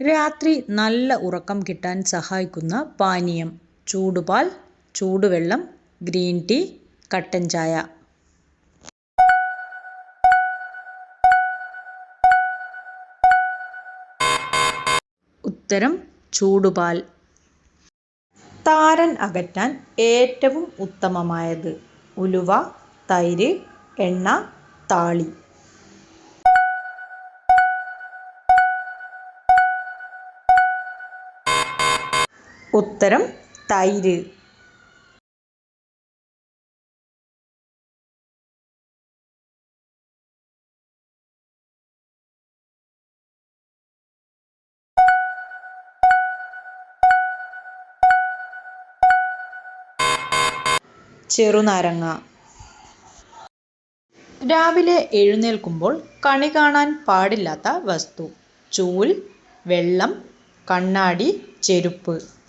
രാത്രി നല്ല ഉറക്കം കിട്ടാൻ സഹായിക്കുന്ന പാനീയം ചൂടുപാൽ ചൂടുവെള്ളം ഗ്രീൻ ടീ കട്ടൻ ചായ. ഉത്തരം ചൂടുപാൽ. താരൻ അകറ്റാൻ ഏറ്റവും ഉത്തമമായത് ഉലുവ തൈര് എണ്ണ താളി. ഉത്തരം തൈര്. ചെറുനാരങ്ങ. രാവിലെ എഴുന്നേൽക്കുമ്പോൾ കണി കാണാൻ പാടില്ലാത്ത വസ്തു. ചൂൽ വെള്ളം കണ്ണാടി ചെരുപ്പ്.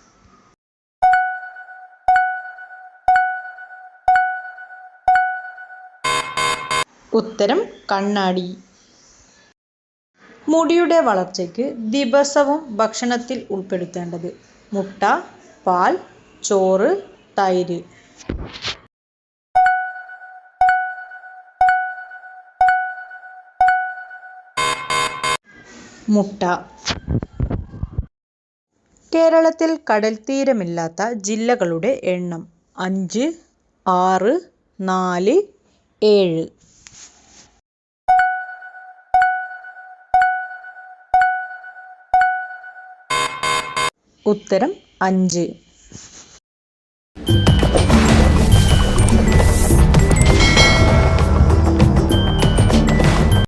ഉത്തരം കണ്ണാടി. മുടിയുടെ വളർച്ചയ്ക്ക് ദിവസവും ഭക്ഷണത്തിൽ ഉൾപ്പെടുത്തേണ്ടത് മുട്ട പാൽ ചോറ് തൈര്. മുട്ട. കേരളത്തിൽ കടൽ തീരമില്ലാത്ത ജില്ലകളുടെ എണ്ണം അഞ്ച് ആറ് നാല് ഏഴ്. ഉത്തരം അഞ്ച്.